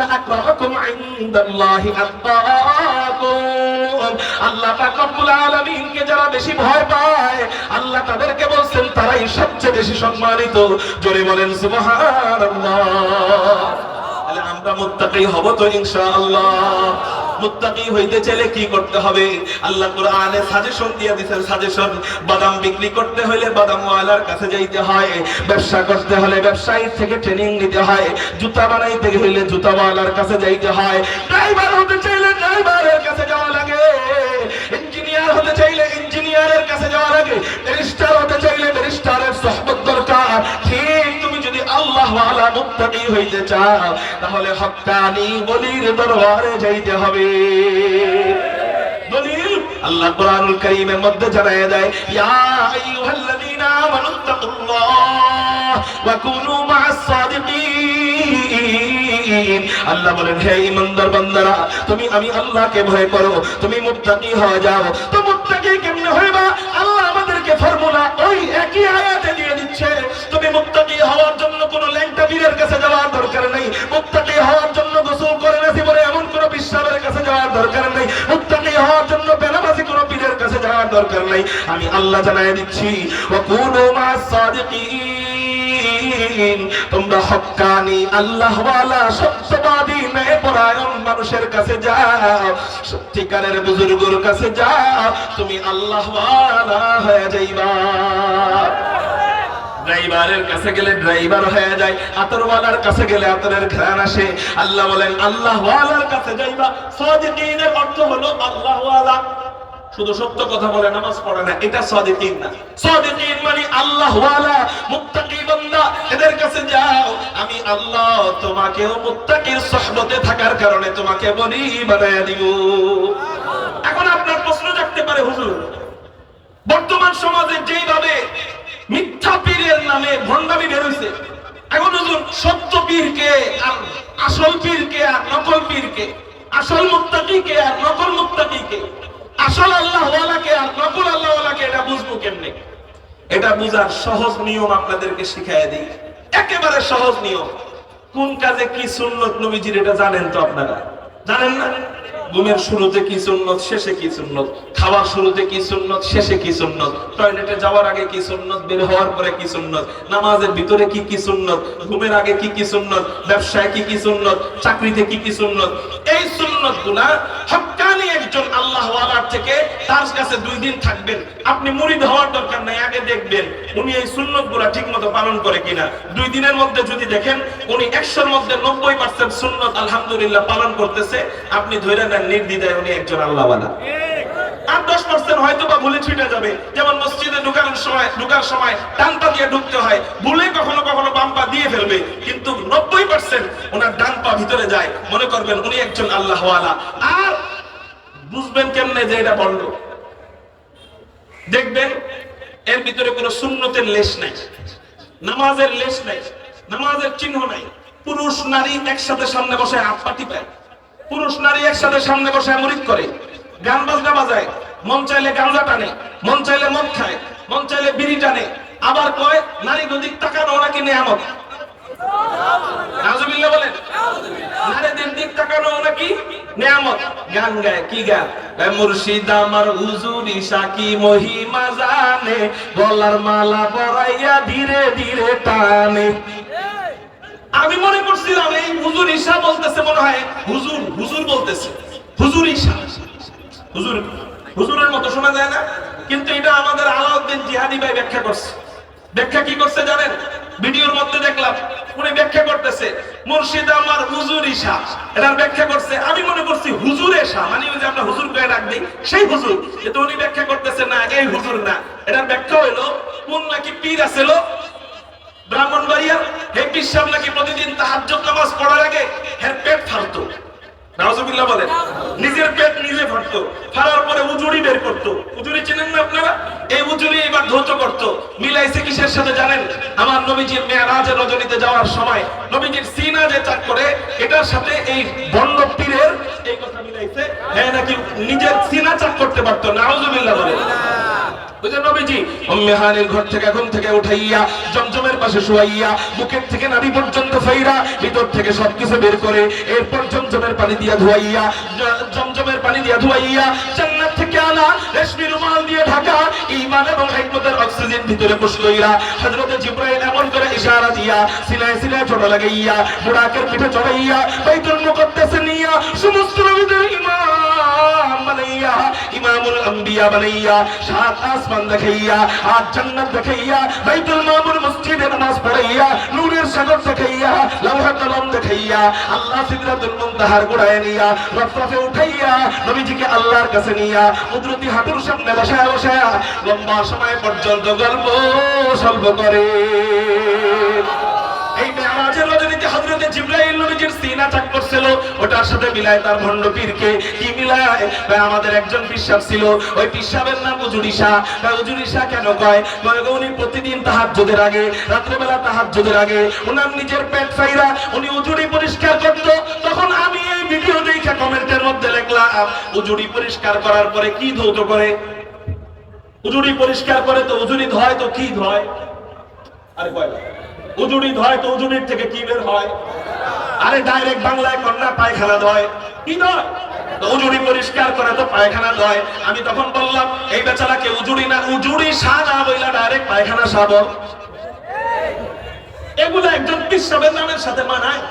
ইন্না আকরামাকুম ইনদাল্লাহি আতকাকুম আল্লাহ পাক রব্বুল যারা বেশি ভয় পায়, আল্লাহ তাদেরকে বলছেন, তারাই সবচেয়ে বেশি সম্মানিত। জোরে বলেন, সুবহানাল্লাহ। আমরা মুত্তাকি হব তো ইনশাআল্লাহ। মুত্তাকি হইতে চাইলে কি করতে হবে? আল্লাহ কোরআনে সাজেশন দিয়ে দিয়েছেন সাজেশন বাদাম বিক্রি করতে হলে বাদাম ওয়ালার কাছে যাইতে হয়, ব্যবসা করতে হলে ব্যবসায়ীর থেকে ট্রেনিং নিতে হয়, জুতা বানাইতে হলে জুতা ওয়ালার কাছে যাইতে হয়। ড্রাইভার হতে চাইলে ড্রাইভারের কাছে যাওয়া লাগে ইঞ্জিনিয়ার হতে চাইলে ইঞ্জিনিয়ারের ওয়ালা হইতে চাও, তাহলে হক্কানি বলির দরবারে যাইতে হবে। আল্লাহ কোরআনুল কারীমের মধ্যে জানায় দেয় আল্লাহ বলেন, হে ইমানদার বান্দারা, তুমি আমি আল্লাহকে ভয় করো, তুমি মুত্তাকি হয়ে যাও। তো মুত্তাকি কেমনে হইবা? আল্লাহ আমাদেরকে ফর্মুলা কাছে যাওয়ার দরকার নেই। মুত্তাকি হওয়ার জন্য গোসল করে নাসি বলে এমন কোনো বিশ্বাসের কাছে যাওয়ার দরকার নেই। মুত্তাকি হওয়ার জন্য বেনামাজি কোনো পীরের কাছে যাওয়ার দরকার নেই। আমি আল্লাহ জানাই দিচ্ছি ওয়া কুনু মা'আস সাদিকিন। তোমরা হক্কানি আল্লাহওয়ালা, সত্যবাদী, ন্যায়পরায়ণ মানুষের কাছে যাও, সত্যিকারের বুজুর্গের কাছে যাও, তুমি আল্লাহওয়ালা হয়ে যাইবা। ড্রাইভারের কাছে গেলে ড্রাইভার হয়ে যায় আতরওয়ালার কাছে গেলে আতরের ঘ্রাণ আসে। আল্লাহ বলেন, আল্লাহওয়ালার কাছে যাইবা। সাদিকিনের অর্থ হলো আল্লাহওয়ালা। শুধু সত্য কথা বলে নামাজ পড়ে না, এটা সাদিকিন না। সাদিকিন মানে আল্লাহওয়ালা, মুত্তাকি বান্দা। এদের কাছে যাও, আমি আল্লাহ তোমাকেও মুত্তাকির সহবতে থাকার কারণে তোমাকে বলি বানায় দিব। এখন আপনার প্রশ্ন জাগতে পারে, হুজুর। বর্তমান সমাজে যেইভাবে মিথ্যা পীরের নামে ভণ্ডামি বেরোইছে। এখন হুজুর, সত্য পীরকে আর আসল পীরকে আর নকল পীরকে আসল মুত্তাকিকে আর নকল মুত্তাকিকে আসল আল্লাহ ওয়ালাকে আর নকল আল্লাহ ওয়ালাকে এটা বুঝব কেমনে? এটা বুঝার সহজ নিয়ম আপনাদেরকে শিখাই দিই। একেবারে সহজ নিয়ম। কোন কাজে কি সুন্নত নবীজির এটা জানেন তো আপনারা? জানেন না? ঘুমের শুরুতে কি সুন্নত, শেষে কি সুন্নত? খাওয়ার শুরুতে কি সুন্নত, শেষে কি সুন্নত? টয়লেটে যাওয়ার আগে কি সুন্নত, বের হওয়ার পরে কি সুন্নত? নামাজের ভিতরে কি কি সুন্নত? ঘুমের আগে কি কি সুন্নত? ব্যবসায় কি কি সুন্নত? চাকরিতে কি কি সুন্নত? এই সুন্নতগুলা হক্কানি একজন আল্লাহ ওয়ালার থেকে তার কাছে দুই দিন থাকবেন। আপনি মুরিদ হওয়ার দরকার নাই, আগে দেখবেন উনি এই সুন্নতগুলা ঠিক মতো পালন করে কিনা। দুই দিনের মধ্যে যদি দেখেন, উনি একশোর মধ্যে নব্বই পার্সেন্ট সুন্নত আলহামদুলিল্লাহ পালন করতেছে। আপনি ধরে নেন নির্দ্বিধায় উনি একজন আল্লাহওয়ালা। আর দশ পার্সেন্ট হয়তো বা ভুলে যাবে। যেমন মসজিদে ঢুকানোর সময় ঢুকার সময় ডান পা দিয়ে ঢুকতে হয়। ভুলে কখনো কখনো বাম পা দিয়ে ফেলবে। কিন্তু নব্বই পার্সেন্ট ওনার ডান পা ভিতরে যায়। মনে করবেন উনি একজন আল্লাহওয়ালা। আর বুঝবেন কেমনে যে এটা বন্ধ? দেখবেন, এর ভিতরে কোনো সুন্নতের লেশ নাই। নামাজের লেশ নাই। নামাজের চিহ্ন নাই। পুরুষ নারী একসাথে সামনে বসে হাত পাটি পায় পুরুষ নারী একসাথে সামনে বসে মুরিদ করে। গান বাজনা বাজায়, মন চাইলে গাঁজা টানে, মন চাইলে মদ খায়, মন চাইলে বিড়ি টানে। আবার কয়, নারী গদিক তাকানো নাকি নাকি নেয়ামত? গান গায় কি গান? মহিমা জানে, গলার মালা পরাইয়া ধীরে ধীরে টানে। আমি মনে করছিলাম এই হুজুর ঈশা বলতেছে, মনে হয় হুজুর হুজুর বলতেছে। হুজুর ঈশা। হুজুর, হুজুরের মতো শোনা যায় না, কিন্তু এটা আমাদের আলাউদ্দিন জিহাদি ভাই ব্যাখ্যা করছে। ব্যাখ্যা কি করছে জানেন? ভিডিওর মধ্যে দেখলাম, উনি ব্যাখ্যা করতেছে, মুর্শিদ আমার হুজুর ঈশা। এটার ব্যাখ্যা করছে, আমি মনে করছি হুজুর এশা মানে ওই যে আমরা হুজুর কয়ে ডাক দিই, সেই হুজুর। কিন্তু উনি ব্যাখ্যা করতেছে, না, এই হুজুর না। এটার ব্যাখ্যা হইল, কোন নাকি পীর আছিল ব্রাহ্মণবাড়িয়া হে পিসাব নাকি প্রতিদিন তাহাজ্জুদ নামাজ পড়ার আগে হের পেট ফালতো? নিজের পেট নিজে ফাটতো পরে বের করতো। না আপনারা? এই এবার ধৌত করতো। মিলাইছে কিসের সাথে জানেন? আমার নবীজির মেয়ারাজের রজনীতে যাওয়ার সময় নবীজির সিনা যে চাক করে, এটার সাথে এই বন্ড পীরের এই কথা মিলাইছে। হ্যাঁ নাকি নিজের সিনা চাক করতে পারতো? নাউজুবিল্লাহ যে নবীজি, উম্মে হানির ঘর থেকে এখন থেকে উঠাইয়া, জমজমের পাশে শুয়াইয়া, বুকের থেকে নাভি পর্যন্ত ফাইরা, ভিতর থেকে সবকিছু বের করে, এরপর জমজমের পানি দিয়া ধুয়াইয়া জমজমের পানি দিয়া ধুয়াইয়া থেকে আনা রেশমি রুমাল দিয়ে ঢাকা, ঈমান এবং হিকমতের অক্সিজেন ভিতরে পুশ কইরা হযরত জিবরাইল এমন করে ইশারা দিয়া সিনায় সিনায় ছোট লাগাইয়া, বুড়াকের পিঠে চড়াইয়া, বাইতুল মুকদ্দাসে নিয়া, সমস্ত নবীদের ইমাম পড়াইয়া, নূরের সাগর দেখাইয়া লৌহা কলম দেখাইয়া, আল্লাহ সিদরাতুল মুনতাহার গোড়ায় নিয়া রফরফে উঠাইয়া, নবীজিকে আল্লাহর কাছে নিয়া কুদরতি হাঁটুর সামনে বসায় বসায়, লম্বা সময় পর্যন্ত গল্প সল্প করে। ওই নাম কেন কয়? আগে আগে নিজের উনি পরিষ্কার করত, তখন আমি এই ভিডিও দেখে কমেন্টের মধ্যে লিখলাম উজুরি পরিষ্কার করার পরে কি ধৌত করে? উজুরি পরিষ্কার করে তো উজুরি ধয় তো কি ধয়? আরে কয় উজুড়ি ধয় তো উজুড়ির থেকে কি বের হয়? আরে ডাইরেক্ট বাংলায় কন্যা পায়খানা ধয়। কি ধয়? উজুড়ি পরিষ্কার করে তো পায়খানা ধয়। আমি তখন বললাম, এই বেচারাকে উজুড়ি না, উজুড়ি সা না বইলা ডাইরেক্ট পায়খানা সাব এগুলো একজন পিসাবের নামের সাথে মানায়।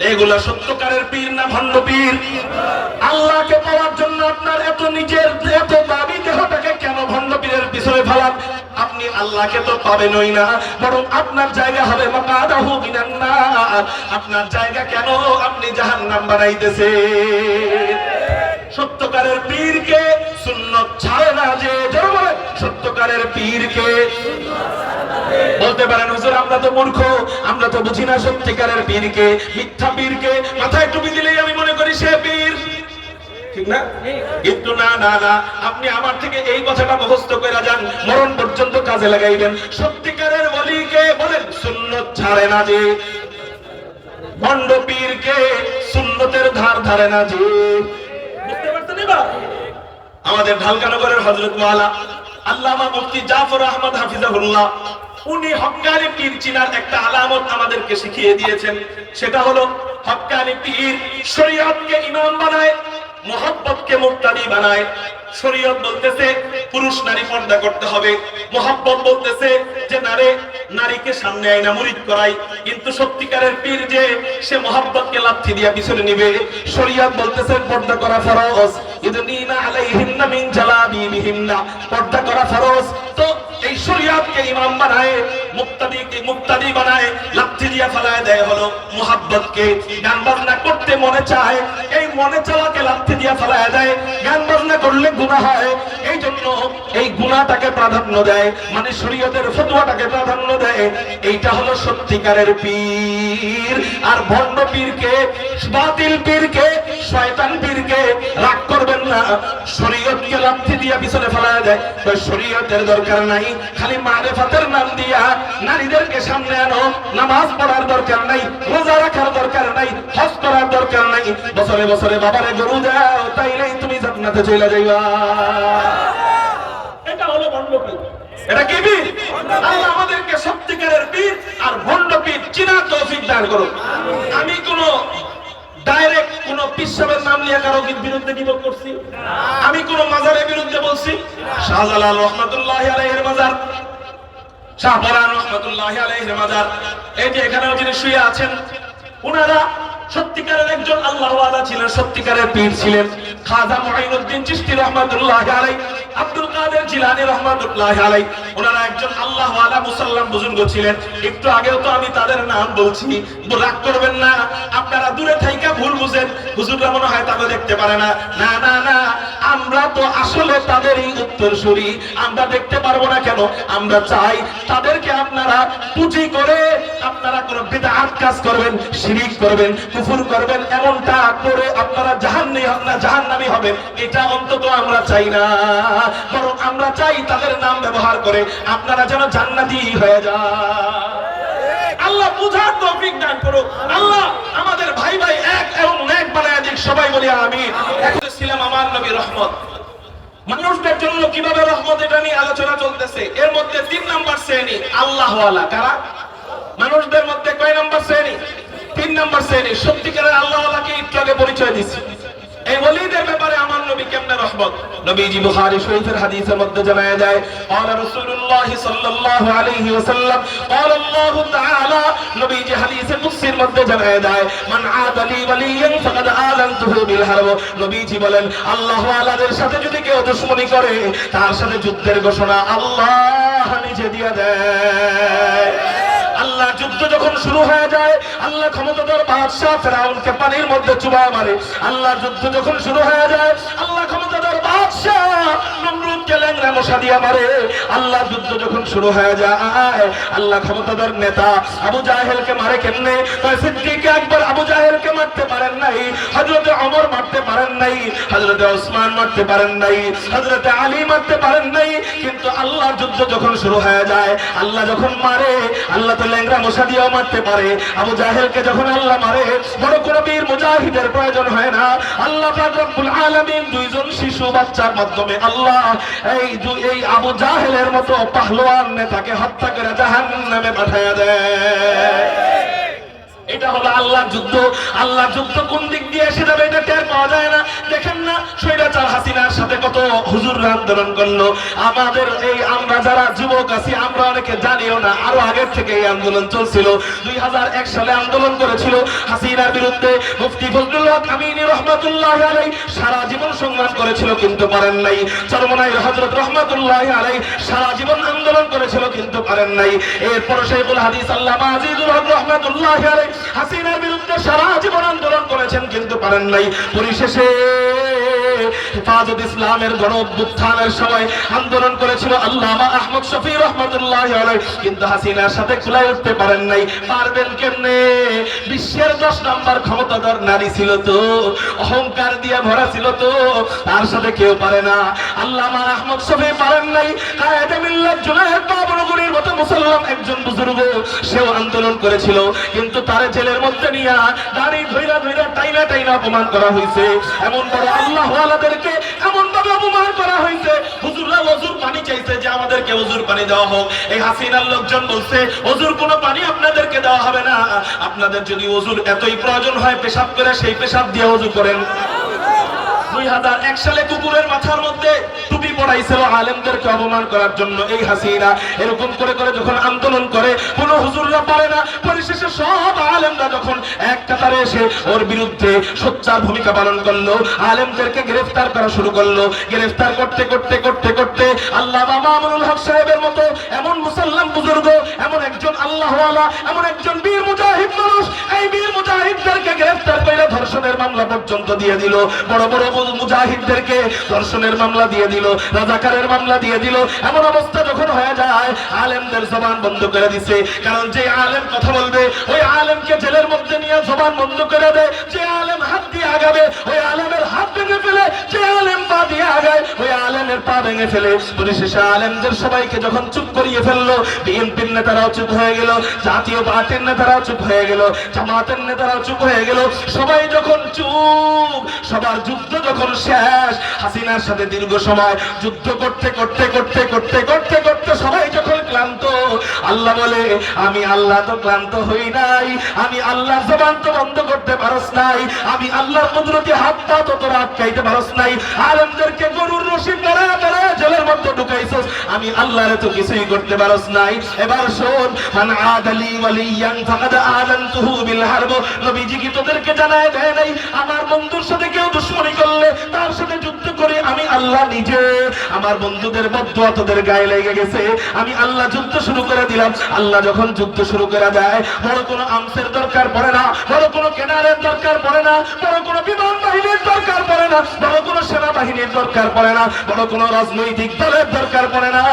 এগুলা সত্যকারের পীর না ভণ্ড পীর? আল্লাহকে পাওয়ার জন্য আপনার এত নিজের, এত দাবি দেহটাকে কেন ভণ্ড পীরের পিছনে ফেলান? আপনি আল্লাহকে তো পাবেনই না, বরং আপনার জায়গা হবে মাকাদাহু মিনান নার। আপনার জায়গা কেন আপনি জাহান্নাম বানাইতেছে সত্যকারের পীরকে সুন্নত ছাড়ে না যে জোরে সত্যকারের পীরকে বলতে পারেন, হুজুর, আমরা তো মূর্খ, আমরা তো বুঝি না সত্যিকারের পীরকে, মিথ্যা পীরকে। মাথায় টুপি দিলেই আমি মনে করি সে পীর। ধার ধারে না যে। আমাদের ঢালকানগরের হজরত মালা মুফতি জাফর আহমদ হাফিজাহুল্লাহ উনি হকানি পীর চিনার একটা আলামত আমাদেরকে শিখিয়ে দিয়েছেন। সেটা হলো হকানি পীর শরীয়তকে ইমাম বানায়, মোহাব্বতকে মুক্তাদি বানায়। শরীয়ত বলতেছে, পুরুষ নারী পর্দা করতে হবে। মোহাব্বত বলতেছে যে নারে নারীকে সামনে আয়না মুরিদ করাই। কিন্তু সত্যিকারের পীর যে, সে মোহাব্বতকে লাথি দিয়া পিছনে নিবে। শরীয়ত বলতেছে, পর্দা করা ফরজ। ইদনিনা আলাইহিন্না মিন জালাবিবিহিন্না। পর্দা করা ফরজ। তো এই শরীয়তকে ইমাম বানায়, মুক্তাদিকে মুক্তাদি বানায়, লাথি দিয়া ফেলায় দেয় হলো মোহাব্বতকে। গান বাজনা করতে মনে চায়, এই মনে চাওয়াকে লাথি দিয়া ফেলায় দেয়। গান করলে গুনাহ হয়। এই জন্য এই গুনাহটাকে প্রাধান্য দেয় মানে শরীয়তের ফতোয়াটাকে প্রাধান্য দেয়। এইটা হলো সত্যিকারের পীর। আর ভণ্ড পীরকে, বাতিল পীরকে, শয়তান পীরকে রাগ করবেন না। শরীয়তকে লাথি দিয়া পিছনে ফেলায় দেয়। তো শরীয়তের দরকার নাই। খালি মারেফাতের নাম দিয়া নারীদেরকে সামনে আনো। নামাজ পড়ার দরকার নাই। রোজা রাখার দরকার নাই। হজ করার দরকার নাই। বছরে বছরে বাবারে গরু দাও, তাইলেই তুমি জান্নাতে চলে যাইবা এটা হলো ভণ্ড এটা কি বীর? আল্লাহ আমাদেরকে সত্যিকারের বীর আর ভণ্ড চিনা তৌফিক দান করুন। আমি কোন ডাইরেক্ট কোন পিসাবের নাম নিয়ে কারও বিরুদ্ধে নিয়োগ করছি। আমি কোন মাজারের বিরুদ্ধে বলছি। শাহজালাল রহমতুল্লাহ আলাইহির মাজার শাহপরান রহমতুল্লাহ আলাইহির মাজার। এই যে এখানেও যিনি শুয়ে আছেন ওনারা সত্যিকারের একজন আল্লাহওয়ালা ছিলেন, সত্যিকারের পীর ছিলেন। খাজা মুঈনুদ্দিন চিশতি রহমাতুল্লাহ আলাই আব্দুল কাদের জিলানী রহমাতুল্লাহ আলাই ওনারা একজন আল্লাহওয়ালা মুসাল্লাম বুজুর্গ ছিলেন। একটু আগেও তো আমি তাদের নাম বলছি, রাগ করবেন না, আপনারা দূরে থাইকা ভুল বুঝেন। হুজুররা মনে হয় তাকে দেখতে পারে না। না না না আমরা তো আসলে তাদেরই উত্তরসূরি। আমরা দেখতে পারব না কেন? আমরা চাই তাদেরকে আপনারা পুঁজি করে আপনারা কোন বেদাত কাজ করবেন, শিরিক করবেন, কুফুর করবেন, এমনটা করে আপনারা জাহান্নি হন না, জাহান্নামী হবেন। এটা অন্তত আমরা চাই না। বরং আমরা চাই তাদের নাম ব্যবহার করে আপনারা যেন জান্নাতি হয়ে যান। আল্লাহ বুঝার তৌফিক দান করো আল্লাহ আমাদের ভাই ভাই এক এবং এক বানায় দিক, সবাই বলি আমি এখন ছিলাম আমার নবী রহমত। মানুষদের জন্য কীভাবে রহমত এটা নিয়ে আলোচনা চলতেছে? এর মধ্যে তিন নাম্বার শ্রেণি আল্লাহ কারা? মানুষদের মধ্যে কয় নাম্বার শ্রেণি? তিন নাম্বার শ্রেণি, সত্যিকারের আল্লাহ একটু আগে পরিচয় দিচ্ছি। এই ওলিদের ব্যাপারে আমার নবী কেমনে রহমত নবীজি বুখারী শরীফের হাদিসের মধ্যে জানায় যায় قال رسول الله صلى الله عليه وسلم قال الله تعالى নবীজি হাদিসে কুদসির মধ্যে জানায় যায় মান আদালি ওয়ালিয়ান ফাকাদ আলানতুহু বিল হারব নবীজি বলেন আল্লাহ ওয়ালাদের সাথে যদি কেউ দুশমনি করে তার সাথে যুদ্ধের ঘোষণা আল্লাহ নিজে দিয়ে দেয় আল্লাহ যুদ্ধ যখন শুরু হয়ে যায়, আল্লাহ ক্ষমতাধর বাদশাহ ফেরাউনকে পানির মধ্যে চুবায় মারে। আল্লাহ যুদ্ধ যখন শুরু হয়ে যায়, আল্লাহ আল্লাহ যুদ্ধ আল্লাহ কিন্তু আল্লাহর যুদ্ধ যখন শুরু হয়ে যায়, আল্লাহ যখন মারে, আল্লাহ তো মশা মারতে পারে, আবু জাহেলকে যখন আল্লাহ মারে, বড় কোনো বীর মুজাহিদের প্রয়োজন হয় না, আল্লাহ রব্বুল দুইজন শিশু বাচ্চার মাধ্যমে আল্লাহ এই এই আবু জাহেলের মতো পাহলোয়ান নেতাকে হত্যা করে জাহান নামে পাঠায় দেয়। এটা হলো আল্লাহর যুদ্ধ। আল্লাহর যুদ্ধ কোন দিক দিয়ে এসে যাবে এটা টের পাওয়া যায় না। দেখেন না, স্বৈরাচার হাসিনার সাথে কত হুজুর আন্দোলন করল। আমাদের এই আমরা যারা যুবক আছি, আমরা অনেকে জানিও না, আরও আগের থেকে এই আন্দোলন চলছিল। দুই সালে আন্দোলন করেছিল হাসিনার বিরুদ্ধে মুফতি ফজলুল হক আমিনী রহমাতুল্লাহ আলাই সারা জীবন সংগ্রাম করেছিল কিন্তু পারেন নাই। চরমনাই হযরত রহমাতুল্লাহ আলাই সারা জীবন আন্দোলন করেছিল কিন্তু পারেন নাই। এরপর শেখুল হাদিস আল্লামা আজিজুল হক রহমাতুল্লাহ আলাই হাসিনার বিরুদ্ধে সারা জীবন আন্দোলন করেছেন কিন্তু পারেন নাই। পরিশেষে হেফাজত ইসলামের গণ অভ্যুত্থানের সময় আন্দোলন করেছিল আল্লামা আহমদ শফি রহমতুল্লাহ কিন্তু হাসিনার সাথে কুলাই উঠতে পারেন নাই। পারবেন কেমনে? বিশ্বের দশ নম্বর ক্ষমতাধর নারী ছিল তো, অহংকার দিয়ে ভরা ছিল তো, তার সাথে কেউ পারে না। আল্লামা আহমদ শফি পারেন নাই। কায়েদে মিল্লাত মতো মুসলমান একজন বুজুর্গ, সেও আন্দোলন করেছিল। কিন্তু তারে জেলের মধ্যে নিয়ে দাড়ি ধইরা ধইরা টাইনা টাইনা অপমান করা হয়েছে এমন আল্লাহ ওয়ালাদেরকে এমন ভাবে অপমান করা হয়েছে। হুজুররা ওজুর পানি চাইছে যে আমাদেরকে ওজুর পানি দেওয়া হোক। এই হাসিনার লোকজন বলছে ওজুর কোনো পানি আপনাদেরকে দেওয়া হবে না। আপনাদের যদি ওজুর এতই প্রয়োজন হয় পেশাব করে, সেই পেশাব দিয়ে ওজু করেন। দুই হাজার এক সালে কুকুরের মাথার মধ্যে টুপি পড়াইছিল আলেমদেরকে অপমান করার জন্য। এই হাসিনা এরকম করে করে যখন আন্দোলন করে, কোন হুজুররা পারে না। পরিশেষে সব আলেমরা যখন এক কাতারে এসে ওর বিরুদ্ধে সোচ্চার ভূমিকা পালন করল, আলেমদেরকে গ্রেফতার করা শুরু করল। গ্রেফতার করতে করতে করতে করতে আল্লাহ মামুনুল হক সাহেবের মতো এমন মুসলমান বুজুর্গ, এমন একজন আল্লাহওয়ালা, এমন একজন বীর মুজাহিদ মামলা পর্যন্ত দিয়ে দিল। বড় বড় মুজাহিদদেরকে ধর্ষণের মামলা দিয়ে দিল, রাজাকারের মামলা দিয়ে দিল। এমন অবস্থা যখন হয়ে যায়, আলেমদের জবান বন্ধ করে দিছে। কারণ যে আলেম কথা বলবে, ওই আলেমকে জেলের মধ্যে নিয়ে জবান বন্ধ করে দেয় যে আলেম হাত দিয়ে আগাবে, ওই আলেমের হাত ভেঙে দীর্ঘ সময় যুদ্ধ করতে করতে করতে করতে করতে করতে সবাই যখন ক্লান্ত, আল্লাহ বলে, আমি আল্লাহ তো ক্লান্ত হই নাই, আমি আল্লাহ জবান তো বন্ধ করতে পারস নাই, আমি আল্লাহর কুদরতি হাত পা তো তোরা আটকাইতে পারস নাই। আলেমদেরকে গরুর রশি ধরে ধরে জেলের মধ্যে ঢুকাইছস। আমি আল্লাহরে তো কিছুই করতে পারস নাই। এবার শোন, মান আদালি ওয়ালিয়ান ফাকাদ আলানতুহু বিল হারব। নবীজি কি তোদেরকে জানায় দেয় নাই? আমার বন্ধুর সাথে কেউ করলে, তার সাথে যুদ্ধ করে আমি আল্লাহ নিজে, আমার বন্ধুদের গায়ে লেগে গেছে। আমি আল্লাহ যুদ্ধ শুরু করে দিলাম। আল্লাহ যখন যুদ্ধ শুরু করে দেয়, বড় কোনো আমসের দরকার পড়ে না, বড় কোনো কেনারের দরকার পড়ে না, বড় কোনো বিমান বাহিনীর দরকার পড়ে না বড় কোনো সেনাবাহিনীর দরকার পড়ে না, বড় কোনো রাজনৈতিক দলের দরকার পড়ে না,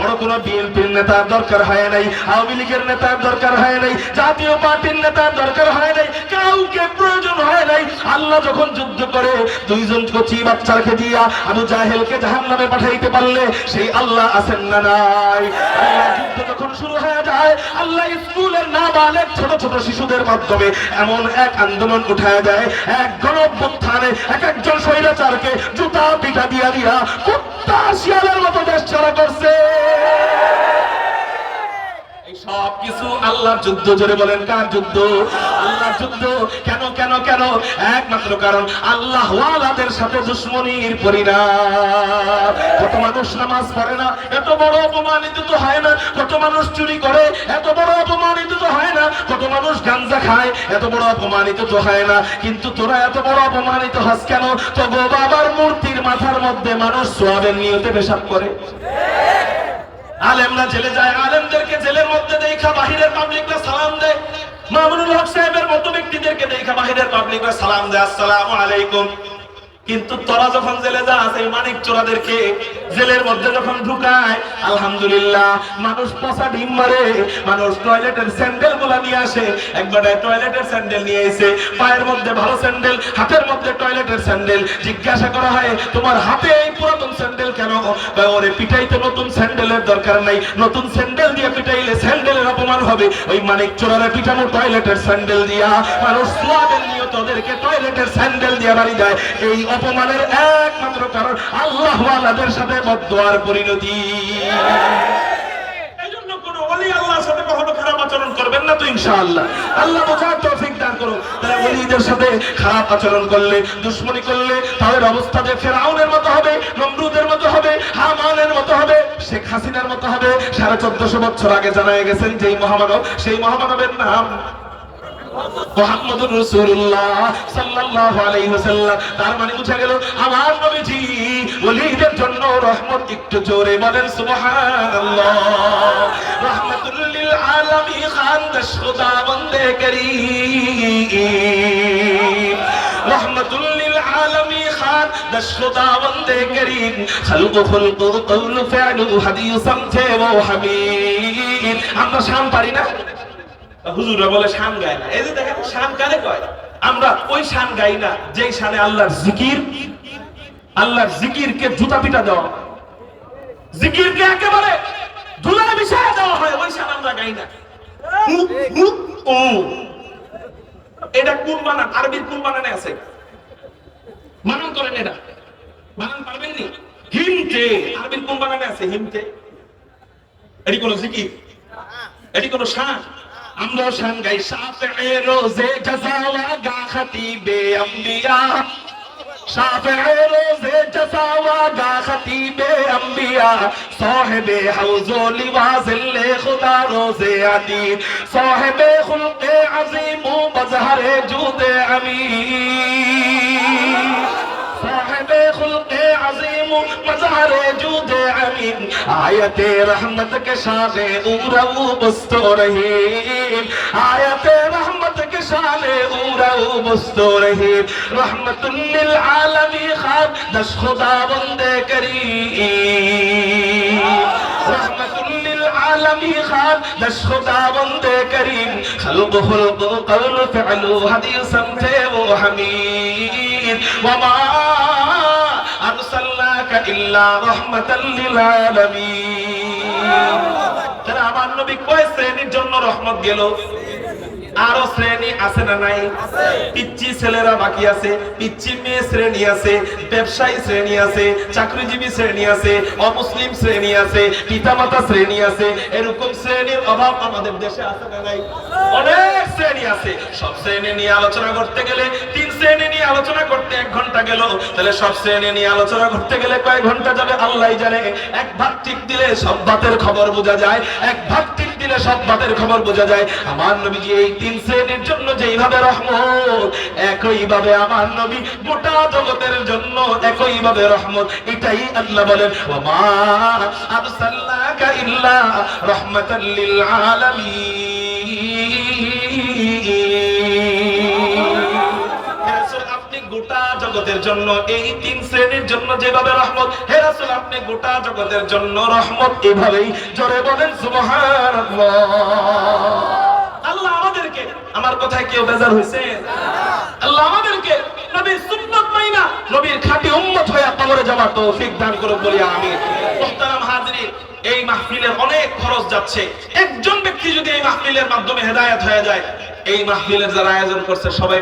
বড় কোনো বিএনপির নেতার দরকার হয় নাই, আওয়ামী লীগের নেতার দরকার হয় নাই, জাতীয় পার্টির নেতার দরকার হয় নাই, কাউকে প্রয়োজন হয় নাই। আল্লাহ যখন যুদ্ধ করে দুইজন কচি বাচ্চাকে দিয়া আবু জাহেলকে জাহান্নামে পাঠাইতে পারলে, সেই আল্লাহ আছেন না নাই। যুদ্ধ যখন শুরু হয়ে যায়, আল্লাহ স্কুলের না নাবালেক ছোট ছোট শিশুদের মাধ্যমে এমন এক আন্দোলন উঠায় দেয়, এক গণঅভ্যুত্থানে এক একজন স্বৈরাচারকে জুতা পিঠা দিয়া দিয়া কুত্তা শিয়ালের মতো দেশ ছাড়া করছে। আল্লাহর যুদ্ধ, জোরে বলেন, কার যুদ্ধ? আল্লাহর যুদ্ধ। কেন কেন কেন? একমাত্র কারণ আল্লাহ ওয়ালাদের সাথে দুশ্মনীর পরিণাম। কত মানুষ নামাজ পড়ে না, এত বড় অপমানিত তো হয় না। কত মানুষ চুরি করে, এত বড় অপমানিত তো হয় না। কত মানুষ গাঞ্জা খায়, এত বড় অপমানিত তো হয় না। কিন্তু তোরা এত বড় অপমানিত হস কেন? তো গো বাবার মূর্তির মাথার মধ্যে মানুষ সোয়াবের নিয়তে পেশাব করে। আলেমরা জেলে যায়, আলেমদেরকে জেলের মধ্যে দেখা, বাহিরের পাবলিকরা সালাম দেয়। মামুনুল হক সাহেবের মতো ব্যক্তিদেরকে দেখা, বাহিরের পাবলিকরা সালাম দেয়। আসসালাম আলাইকুম। কিন্তু তোরা যখন জেলে যাস, এই মানিক চোরাদেরকে জেলের মধ্যে যখন ঢুকায়, আলহামদুলিল্লাহ, মানুষ পচা ডিম মারে, মানুষ টয়লেটের স্যান্ডেলগুলা নিয়ে আসে, একবার টয়লেটের স্যান্ডেল নিয়ে এসে পায়ের মধ্যে ভালো স্যান্ডেল, হাতের মধ্যে টয়লেটের স্যান্ডেল, জিজ্ঞাসা করা হয়, তোমার হাতে এই পুরাতন স্যান্ডেল কেন ওরে, পিটাইতে নতুন স্যান্ডেলের দরকার নাই, নতুন স্যান্ডেল দিয়ে পিটাইলে স্যান্ডেলের অপমান হবে। ওই মানিক চোরারা পিটানো টয়লেটের স্যান্ডেল দিয়া, মানুষ সোয়াবের নিয়ত ওদেরকে টয়লেটের স্যান্ডেল দিয়ে বাড়ি দেয় এই অপমানের একমাত্র কারণ আল্লাহ আল্লাহদের সাথে বদোয়ার পরিণতি। জন্য মতো হবে, নমরুদের শেখ মতো হবে চোদ্দশো বছর আগে জানা গেছেন যেই মহামানব, সেই মহামানবের নাম মুহাম্মদুর রাসূলুল্লাহ সাল্লাল্লাহু আলাইহি ওয়াসাল্লাম তার মানে গেল আমার নবীজি ওলিদের জন্য রহমত একটু জোরে বলেন সুবহানাল্লাহ লিল আলামিন খান খুদা বন্দে করিম রহমাতুল লিল আলামিন খান খুদা বন্দে করিম খালক কওল হাদিস ও হাবিব আমরা শাম পারি না হুজুরা বলে, শান গায় না। এই যে দেখেন, শান কারে কয়? আমরা ওই শান গাই না, যেই শানে আল্লাহর জিকির, আল্লাহর জিকিরকে জুতা পিটা দেওয়া জিকিরকে একেবারে ধুলায় মিশিয়ে দেওয়া হয়, ওই শান আমরা গাই না। ও। এটা কোন বানান? আরবির কোন বানানে আছে? মানান করেন এটা। বানান পারবেন নি? হিমতে আরবির কোন বানানে আছে? হিমতে এটি কোন জিকির? এটি কোন শান? আমরা গাই শাফে রোজে জাজাওয়া গা খতিবে আম্বিয়া। শাফে রোজে জাজাওয়া গা খতিবে আম্বিয়া। সাহেবে হাউজো লিওয়াজিল খুদা রোজে আদিব। সাহেবে খুলকে আজিম ও মজহরে জুদে আমিন আজিম মাজারে জুদে আমিন আয়াতে রহমত কে শানে উরাউ বস্তু রহিম আয়াতে রহমত কে শানে উরাউ বস্তু রহিম রহমতুল লিল আলামি খাব দশ খোদা বন্দে করি রহমতুল লিল আলামি খাব ইল্লা রাহমাতাল লিল আলামিন। তাহলে আমার নবী কয় শ্রেণির জন্য রহমত গেল? আরও শ্রেণি আছে না নাই? পিচ্ছি ছেলেরা বাকি আছে পিচ্ছি মেয়ে শ্রেণি আছে ব্যবসায়ী শ্রেণি আছে চাকরিজীবী শ্রেণি আছে অমুসলিম শ্রেণি আছে পিতামাতা শ্রেণি আছে এরকম শ্রেণির অভাব আমাদের দেশে আছে না নাই? অনেক শ্রেণি আছে। সব শ্রেণি নিয়ে আলোচনা করতে গেলে তিন শ্রেণি নিয়ে আলোচনা করতে এক ঘণ্টা গেল। তাহলে সব শ্রেণি নিয়ে আলোচনা করতে গেলে কয়েক ঘণ্টা যাবে? আল্লাহ জানে। এক ভাগ ঠিক দিলে সব বাতের খবর বোঝা যায়। এক ভাগ ঠিক দিলে সব বাতের খবর বোঝা যায়। আমার নবীজি এই তিন শ্রেণির জন্য যেইভাবে রহমত, একইভাবে আমার নবী গোটা জগতের জন্য একইভাবে রহমত, এটাই আল্লাহ বলেন। ওমা আরসালনাকা ইল্লা রাহমাতাল লিল আলামিন। গোটা জগতের জন্য, এই তিন শ্রেণির জন্য যেভাবে রহমত, হে আপনি গোটা জগতের জন্য রহমত এভাবেই জোরে বলেন আল্লাহ আমাদেরকে, আমার কেউ বেজার হয়েছে? আল্লাহ আমাদেরকে নবীর সুন্নাত নবীর খাঁটি হয়ে কবরে যাওয়ার তৌফিক দান বলি এই মাহফিলের অনেক খরচ যাচ্ছে। একজন ব্যক্তি যদি এই মাহফিলের মাধ্যমে হেদায়েত হয়ে যায়, এই মাহফিলের যারা আয়োজন করছে, সবাই